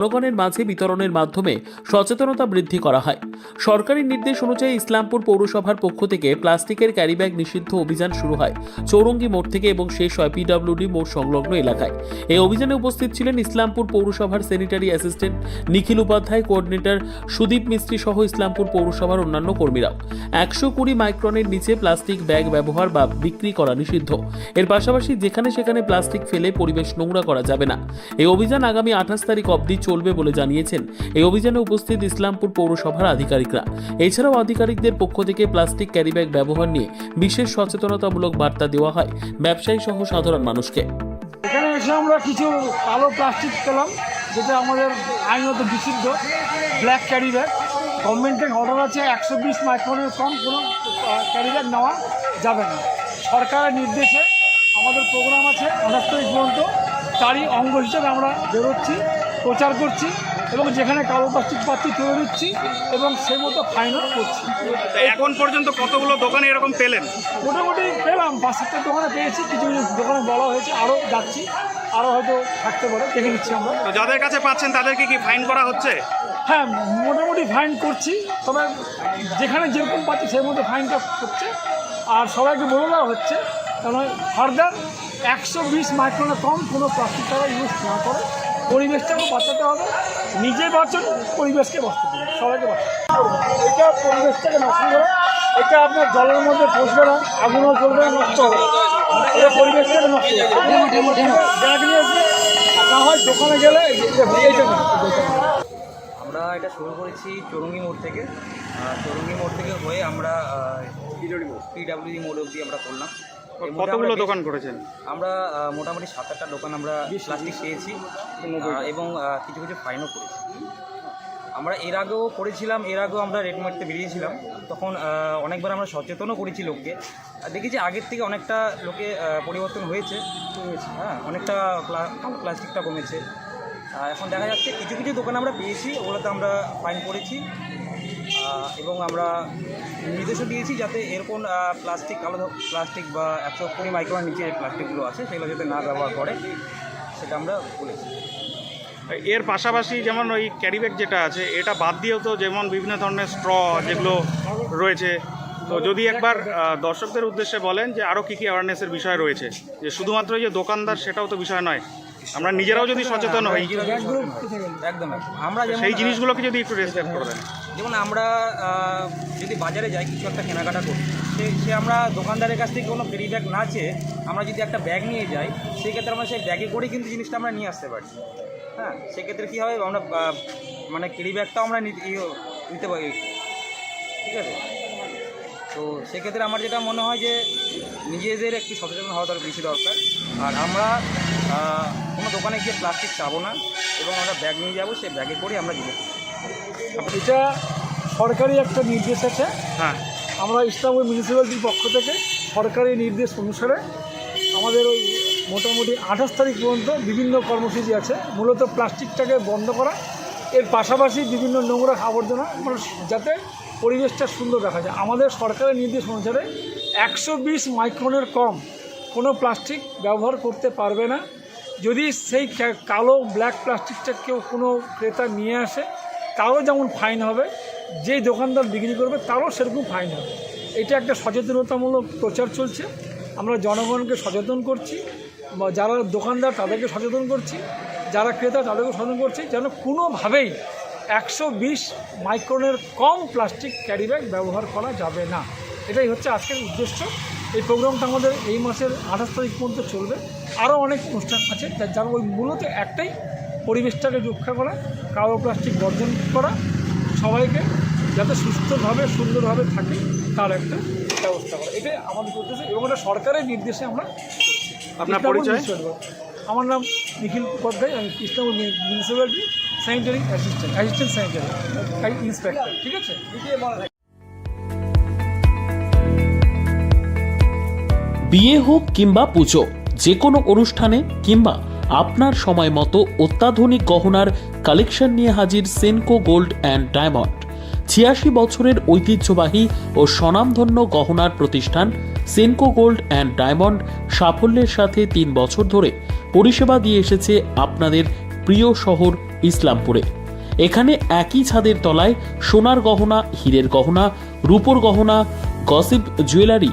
জনগণের মাঝে বিতরণের মাধ্যমে সচেতনতা বৃদ্ধি করা হয়। সরকারি নির্দেশ অনুযায়ী ইসলামপুর পৌরসভার পক্ষ থেকে প্লাস্টিকের ক্যারিব্যাগ নিষিদ্ধ অভিযান শুরু হয় চৌরঙ্গি মোড় থেকে এবং শেষ হয় পিডব্লিউডি মোড় সংলগ্ন এলাকায়। এই অভিযানে উপস্থিত ছিলেন ইসলামপুর পৌরসভার sanitary assistant Nikhil Upadhyay coordinator Sudip Mistri সহ ইসলামপুর পৌরসভার অন্যান্য কর্মীরাও। একশো কুড়ি মাইক্রনের নিচে প্লাস্টিক ব্যাগ ব্যবহার বা বিক্রি করা নিষিদ্ধ। এর পাশাপাশি যেখানে সেখানে প্লাস্টিক ফেলে পরিবেশ নোংরা করা যাবে না। এই অভিযান আগামী আঠাশ তারিখ অবধি চলবে বলে জানিয়েছেন। এই অভিযানে উপস্থিত ইসলামপুর পৌরসভার আধিকারিকরা। এছাড়াও আধিকারিকদের পক্ষ থেকে প্লাস্টিক ক্যারিব্যাগ ব্যবহার নিয়ে বিশেষ সচেতনতামূলক বার্তা দেওয়া হয় ব্যবসায়ী সহ সাধারণ মানুষকে। এখানে এসে আমরা কিছু কালো প্লাস্টিক পেলাম, যেটা আমাদের আইনত নিষিদ্ধ ব্ল্যাক ক্যারি ব্যাগ গভর্নমেন্টের অর্ডার আছে একশো বিশ মাইক্রনের কম, কোনো ক্যারি ব্যাগ নেওয়া যাবে না। সরকারের নির্দেশে আমাদের প্রোগ্রাম আছে, আঠাশ পর্যন্ত। তারই অঙ্গ হিসেবে আমরা বেরোচ্ছি। প্রচার করছি এবং যেখানে কালো প্লাস্টিক পাচ্ছি তুলে দিচ্ছি এবং সে মতো ফাইনাল করছি। এখন পর্যন্ত কতগুলো দোকানে এরকম পেলেন? মোটামুটি পেলাম পাঁচ সাতটা দোকানে পেয়েছি কিছু কিছু দোকানে বলা হয়েছে আরও যাচ্ছি আরও হয়তো থাকতে পারে দেখে নিচ্ছি আমরা। তো যাদের কাছে পাচ্ছেন তাদেরকে কি ফাইন করা হচ্ছে? হ্যাঁ মোটামুটি ফাইন করছি তবে যেখানে যেরকম পাচ্ছি সেই মতো ফাইনটা করছে। আর সবাইকে বলে দেওয়া হচ্ছে কেন ফার্দার একশো বিশ মাইক্রোনের কম কোনো প্লাস্টিক তারা ইউজ না করে। পরিবেশটাকে বাঁচাতে হবে। নিজে বাঁচুন পরিবেশকে বাঁচতে দিন সবাইকে বাঁচান এটা পরিবেশটাকে নষ্ট করে এটা আপনার জলের মধ্যে পচবে না আগুনও জ্বলবে না নষ্ট হবে এটা পরিবেশটাকে নষ্ট করে ব্যাগ নিয়ে আসবে, না হয় দোকানে গেলে। আমরা এটা শুরু করেছি চৌরঙ্গি মোড় থেকে। আর চৌরঙ্গি মোড় থেকে হয়ে আমরা পিডাব্লিউডি মোড় অবধি আমরা করলাম। কতগুলো দোকান করেছেন? আমরা মোটামুটি সাত আটটা দোকান আমরা প্লাস্টিক পেয়েছি এবং কিছু কিছু ফাইনও করেছি। আমরা এর আগেও করেছিলাম এর আগেও আমরা রেড মারতে বেরিয়েছিলাম। তখন অনেকবার আমরা সচেতনও করেছি লোককে। দেখেছি আগের থেকে অনেকটা লোকে পরিবর্তন হয়েছে। হ্যাঁ অনেকটা প্লাস্টিকটা কমেছে। এখন দেখা যাচ্ছে কিছু কিছু দোকান আমরা পেয়েছি ওগুলোতে আমরা ফাইন করেছি। এবং আমরা নির্দেশও দিয়েছি যাতে এরকম প্লাস্টিক, কালো প্লাস্টিক বা একশো কুড়ি মাইক্রোর নিচে যে প্লাস্টিকগুলো আছে, সেগুলো যাতে না ব্যবহার করে, সেটা আমরা বলেছি। এর পাশাপাশি যেমন ওই ক্যারিব্যাগ যেটা আছে, এটা বাদ দিয়েও তো যেমন বিভিন্ন ধরনের স্ট্র যেগুলো রয়েছে, তো যদি একবার দর্শকদের উদ্দেশ্যে বলেন যে আরও কী কী অ্যাওয়ারনেসের বিষয় রয়েছে, যে শুধুমাত্র যে দোকানদার সেটাও তো বিষয় নয় আমরা নিজেরাও যদি সচেতন হই একদম একদম। আমরা সেই জিনিসগুলোকে যদি একটু রেসপেক্ট করে দেন। যেমন আমরা যদি বাজারে যাই কিছু একটা কেনাকাটা করি সে সে আমরা দোকানদারের কাছ থেকে কোনো ব্যাগ না চেয়ে আমরা যদি একটা ব্যাগ নিয়ে যাই সেক্ষেত্রে আমরা সেই ব্যাগে করে কিন্তু জিনিসটা আমরা নিয়ে আসতে পারি। হ্যাঁ সেক্ষেত্রে কী হবে? আমরা মানে ক্যারি ব্যাগটাও আমরা নিতে পারি। ঠিক আছে? তো সেক্ষেত্রে আমার যেটা মনে হয় যে নিজেদের একটু সচেতন হওয়া দরকার বেশি দরকার। আর আমরা কোনো দোকানে গিয়ে প্লাস্টিক চাবো না এবং আমরা ব্যাগ নিয়ে যাব সেই ব্যাগে করে আমরা দিব। এটা সরকারি একটা নির্দেশ আছে। হ্যাঁ। আমরা ইসলামপুর মিউনিসিপ্যালিটির পক্ষ থেকে সরকারি নির্দেশ অনুসারে আমাদের ওই মোটামুটি আঠাশ তারিখ পর্যন্ত বিভিন্ন কর্মসূচি আছে। মূলত প্লাস্টিকটাকে বন্ধ করা। এর পাশাপাশি বিভিন্ন নোংরা আবর্জনা মানে যাতে পরিবেশটা সুন্দর দেখা যায়। আমাদের সরকারের নির্দেশ অনুসারে একশো বিশ মাইক্রনের কম কোনো প্লাস্টিক ব্যবহার করতে পারবে না। যদি সেই কালো ব্ল্যাক প্লাস্টিকটা কেউ কোনো ক্রেতা নিয়ে আসে, তারও যেমন ফাইন হবে, যেই দোকানদার বিক্রি করবে, তারও সেরকম ফাইন হবে। এটা একটা সচেতনতামূলক প্রচার চলছে। আমরা জনগণকে সচেতন করছি যারা দোকানদার তাদেরকে সচেতন করছি, যারা ক্রেতা তাদেরকে সচেতন করছি, যেন কোনোভাবেই একশো বিশ মাইক্রনের কম প্লাস্টিক ক্যারি ব্যাগ ব্যবহার করা যাবে না। এটাই হচ্ছে আজকের উদ্দেশ্য। এই প্রোগ্রামটা আমাদের এই মাসের আঠাশ তারিখ পর্যন্ত চলবে। আরও অনেক অনুষ্ঠান আছে যার ওই মূলত একটাই পরিবেশটাকে রক্ষা করা কালো প্লাস্টিক বর্জন করা সবাইকে যাতে সুস্থভাবে সুন্দরভাবে থাকে তার একটা ব্যবস্থা করা। এটাই আমাদের উদ্দেশ্য এবং এটা সরকারের নির্দেশে আমরা আপনার পরিচয়? আমার নাম নিখিল উপাধ্যায় আমি Krishnapur municipality sanitary assistant assistant sanitary inspector ঠিক আছে? বিয়ে হোক কিংবা পুজো যে কোনো অনুষ্ঠানে কিংবা আপনার সময় মতো অত্যাধুনিক গহনার কালেকশন নিয়ে হাজির সেনকো গোল্ড অ্যান্ড ডায়মন্ড। ছিয়াশি বছরের ঐতিহ্যবাহী ও স্বনামধন্য গহনার প্রতিষ্ঠান সেনকো গোল্ড অ্যান্ড ডায়মন্ড সাফল্যের সাথে তিন বছর ধরে পরিষেবা দিয়ে এসেছে আপনাদের প্রিয় শহর ইসলামপুরে। এখানে একই ছাদের তলায় সোনার গহনা, হীরের গহনা, রূপোর গহনা, গসিপ জুয়েলারি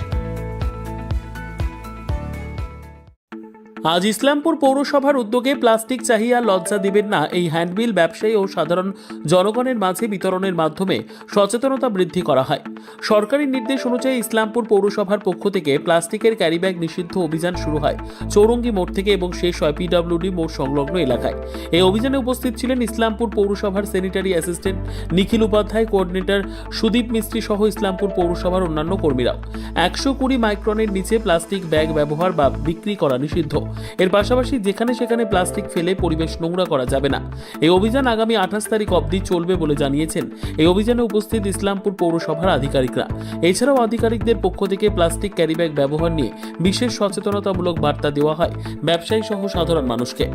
আজ ইসলামপুর পৌরসভার উদ্যোগে প্লাস্টিক চাহিয়া লজ্জা দিবেন না এই হ্যান্ডবিল ব্যবসায়ী ও সাধারণ জনগণের মাঝে বিতরণের মাধ্যমে সচেতনতা বৃদ্ধি করা হয়। সরকারি নির্দেশ অনুযায়ী ইসলামপুর পৌরসভার পক্ষ থেকে প্লাস্টিকের ক্যারিব্যাগ নিষিদ্ধ অভিযান শুরু হয় চৌরঙ্গি মোড় থেকে এবং শেষ হয় পিডব্লিউডি মোড় সংলগ্ন এলাকায়। এই অভিযানে উপস্থিত ছিলেন ইসলামপুর পৌরসভার sanitary assistant Nikhil Upadhyay, coordinator Sudip Mistri সহ ইসলামপুর পৌরসভার অন্যান্য কর্মীরাও। একশো কুড়ি মাইক্রনের নিচে প্লাস্টিক ব্যাগ ব্যবহার বা বিক্রি করা নিষিদ্ধ। এর পাশাপাশি যেখানে সেখানে প্লাস্টিক ফেলে পরিবেশ নোংরা করা যাবে না। এই অভিযান আগামী আঠাশ তারিখ অবধি চলবে বলে জানিয়েছেন এই অভিযানে উপস্থিত ইসলামপুর পৌরসভার আধিকারিকরা। এছাড়াও আধিকারিকদের পক্ষ থেকে প্লাস্টিক ক্যারিব্যাগ ব্যবহার নিয়ে বিশেষ সচেতনতামূলক বার্তা দেওয়া হয় ব্যবসায়ী সহ সাধারণ মানুষকে।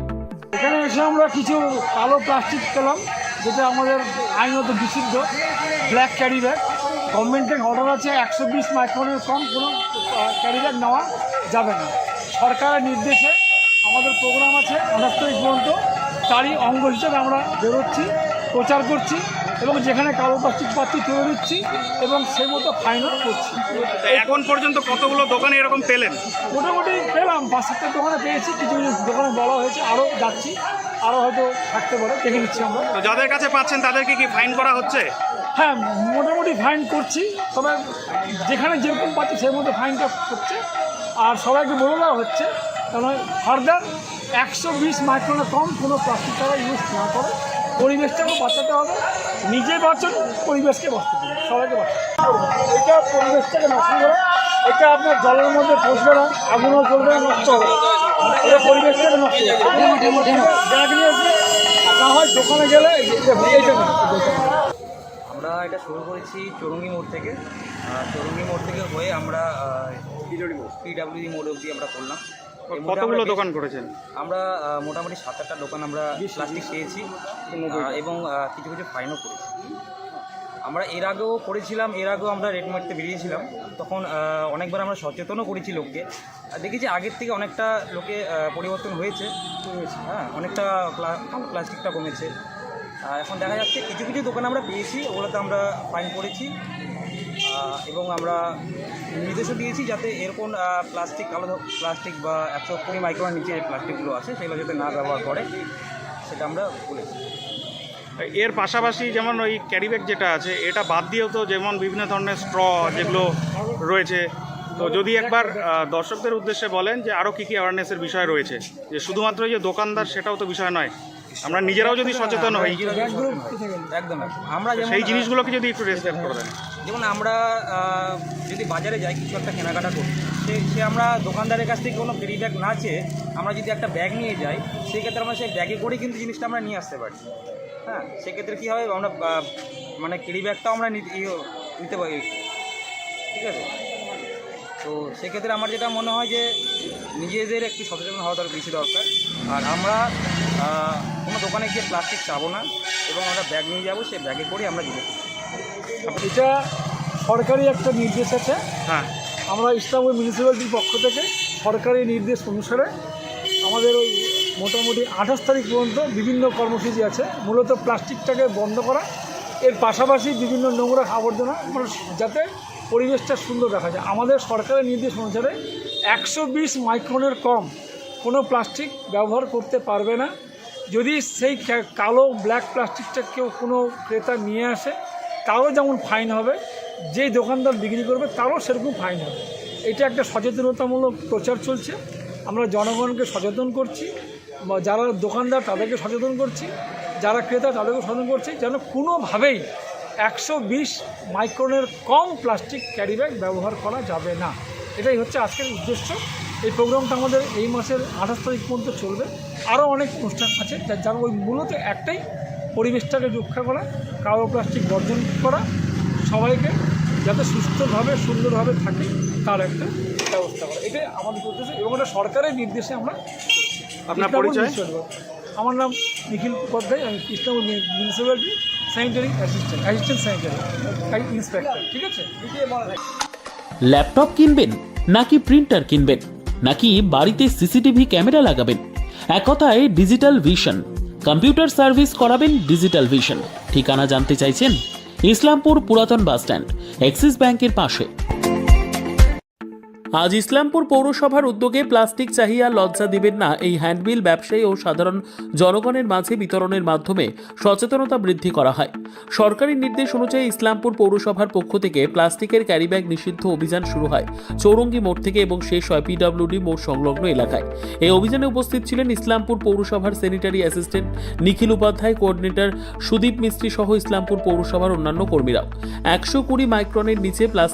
এখানে এসে আমরা কিছু কালো প্লাস্টিক পেলাম, যেটা আমাদের আইনত নিষিদ্ধ ব্ল্যাক ক্যারি ব্যাগ গভর্নমেন্টের অর্ডার আছে, একশো বিশ মাইক্রনের কম কোনো ক্যারি ব্যাগ নেওয়া যাবে না। সরকারের নির্দেশে আমাদের প্রোগ্রাম আছে তারিখ পর্যন্ত। তারই অঙ্গ হিসেবে আমরা বেরোচ্ছি প্রচার করছি এবং যেখানে কালো প্লাস্টিক পাচ্ছি তুলে দিচ্ছি এবং সেই মতো ফাইনও করছি। এখন পর্যন্ত কতগুলো দোকানে এরকম পেলেন? মোটামুটি পেলাম পাঁচ সাতটা দোকানে পেয়েছি কিছু কিছু দোকানে বলা হয়েছে আরও যাচ্ছি আরও হয়তো থাকতে পারে দেখে নিচ্ছি আমরা। তো যাদের কাছে পাচ্ছেন তাদেরকে কি ফাইন করা হচ্ছে? হ্যাঁ মোটামুটি ফাইন করছি তবে যেখানে যেরকম পাচ্ছি সেই মতো ফাইনটা করছে। আর সবাইকে বলে দেওয়া হচ্ছে কারণ ফার্দার একশো বিশ মাইক্রোনের কম কোনো প্লাস্টিক টাকা ইউজ না করে পরিবেশটাকে বাঁচাতে হবে নিজে বাঁচুন পরিবেশকে বাঁচতে হবে সবাইকে বাঁচান। এটা পরিবেশটাকে নষ্ট করে এটা আপনার জলের মধ্যে পচবে না আগুনও চলবে নষ্ট হবে। এটা পরিবেশটাকে নষ্ট আসবে, না হয় দোকানে গেলে। আমরা এটা শুরু করেছি চৌরঙ্গি মোড় থেকে। চৌরঙ্গি মোড় থেকে হয়ে আমরা পিডাব্লিউডি মোড় অবধি আমরা করলাম। এর কতগুলো দোকান করেছেন? আমরা মোটামুটি সাত আটটা দোকান আমরা প্লাস্টিক পেয়েছি এবং কিছু কিছু ফাইনও করেছি। আমরা এর আগেও করেছিলাম এর আগেও আমরা রেড মারতে বেরিয়েছিলাম। তখন অনেকবার আমরা সচেতনও করেছি লোককে। দেখেছি আগের থেকে অনেকটা লোকে পরিবর্তন হয়েছে। হ্যাঁ অনেকটা প্লাস্টিকটা কমেছে। এখন দেখা যাচ্ছে কিছু কিছু দোকান আমরা পেয়েছি ওগুলোতে আমরা ফাইন করেছি। এবং আমরা নির্দেশও দিয়েছি যাতে এরকম প্লাস্টিক কালো প্লাস্টিক বা একশো কুড়ি মাইক্রোর নিচে যে প্লাস্টিকগুলো আছে, সেগুলো যাতে না ব্যবহার করে, সেটা আমরা বলেছি। এর পাশাপাশি যেমন ওই ক্যারিব্যাগ যেটা আছে, এটা বাদ দিয়েও তো যেমন বিভিন্ন ধরনের স্ট্র যেগুলো রয়েছে, তো যদি একবার দর্শকদের উদ্দেশ্যে বলেন যে আরও কী কী অ্যাওয়ারনেসের বিষয় রয়েছে, যে শুধুমাত্র যে দোকানদার সেটাও তো বিষয় নয় আমরা নিজেরাও যদি সচেতন হই? একদম একদম। আমরা সেই জিনিসগুলোকে যদি একটু রেসপেক্ট করে দেন যেমন আমরা যদি বাজারে যাই কিছু একটা কেনাকাটা করি সে সে আমরা দোকানদারের কাছ থেকে কোনো ব্যাগ না চেয়ে আমরা যদি একটা ব্যাগ নিয়ে যাই সেক্ষেত্রে আমরা সেই ব্যাগে করে কিন্তু জিনিসটা আমরা নিয়ে আসতে পারি হ্যাঁ সেক্ষেত্রে কী হবে আমরা মানে ক্যারি ব্যাগটাও আমরা ইয়ে নিতে পারি ঠিক আছে তো সেক্ষেত্রে আমার যেটা মনে হয় যে নিজেদের একটু সচেতন হওয়া দরকার বেশি দরকার আর আমরা কোনো দোকানে গিয়ে প্লাস্টিক চাবো না এবং আমরা ব্যাগ নিয়ে যাব সেই ব্যাগে করে আমরা দিতে এটা সরকারি একটা নির্দেশ আছে। হ্যাঁ। আমরা ইসলামপুর মিউনিসিপ্যালিটির পক্ষ থেকে সরকারি নির্দেশ অনুসারে আমাদের ওই মোটামুটি আঠাশ তারিখ পর্যন্ত বিভিন্ন কর্মসূচি আছে। মূলত প্লাস্টিকটাকে বন্ধ করা। এর পাশাপাশি বিভিন্ন নোংরা আবর্জনা যাতে পরিবেশটা সুন্দর দেখা যায়। আমাদের সরকারের নির্দেশ অনুসারে একশো বিশ মাইক্রনের কম কোনো প্লাস্টিক ব্যবহার করতে পারবে না। যদি সেই কালো ব্ল্যাক প্লাস্টিকটা কেউ কোনো ক্রেতা নিয়ে আসে, তারও যেমন ফাইন হবে, যেই দোকানদার বিক্রি করবে, তারও সেরকম ফাইন হবে। এটা একটা সচেতনতামূলক প্রচার চলছে। আমরা জনগণকে সচেতন করছি, বা যারা দোকানদার তাদেরকে সচেতন করছি, যারা ক্রেতা তাদেরকে সচেতন করছি, যেন কোনোভাবেই একশো বিশ মাইক্রনের কম প্লাস্টিক ক্যারিব্যাগ ব্যবহার করা যাবে না। এটাই হচ্ছে আজকের উদ্দেশ্য। এই প্রোগ্রামটা আমাদের এই মাসের আঠাশ তারিখ পর্যন্ত চলবে। আরও অনেক অনুষ্ঠান আছে যা- যার ওই মূলত একটাই পরিবেশটাকে রক্ষা করা কালো প্লাস্টিক বর্জন করা সবাইকে যাতে সুস্থভাবে সুন্দরভাবে থাকে তার একটা ব্যবস্থা করা। এটাই আমাদের উদ্দেশ্য এবং এটা সরকারের নির্দেশে আমরা আপনার পরিচয়? আমার নাম নিখিল উপাধ্যায় আমি Krishnapur municipality sanitary assistant assistant sanitary inspector ঠিক আছে? ল্যাপটপ কিনবেন নাকি প্রিন্টার কিনবেন? নাকি বাড়িতে সিসিটিভি ক্যামেরা লাগাবেন? এক কথায় ডিজিটাল ভিশন। কম্পিউটার সার্ভিস করাবেন ডিজিটাল ভিশন। ঠিকানা জানতে চাইছেন? ইসলামপুর পুরাতন বাস স্ট্যান্ড এক্সিস ব্যাংকের পাশে। আজ ইসলামপুর পৌরসভার উদ্যোগে প্লাস্টিক চাহিয়া লজ্জা দিবেন না এই হ্যান্ডবিল ব্যবসায়ী ও সাধারণ জনগণের মাঝে বিতরণের মাধ্যমে সচেতনতা বৃদ্ধি করা হয়। সরকারি নির্দেশ অনুযায়ী ইসলামপুর পৌরসভার পক্ষ থেকে প্লাস্টিকের ক্যারিব্যাগ নিষিদ্ধ অভিযান শুরু হয়, চৌরঙ্গি মোড় থেকে এবং শেষ হয় পিডব্লিউডি মোড় সংলগ্ন এলাকায়। এই অভিযানে উপস্থিত ছিলেন ইসলামপুর পৌরসভার sanitary assistant Nikhil Upadhyay, coordinator Sudip Mistri সহ ইসলামপুর পৌরসভার অন্যান্য কর্মীরাও। একশো কুড়ি মাইক্রনের নিচে প্লাস্টিক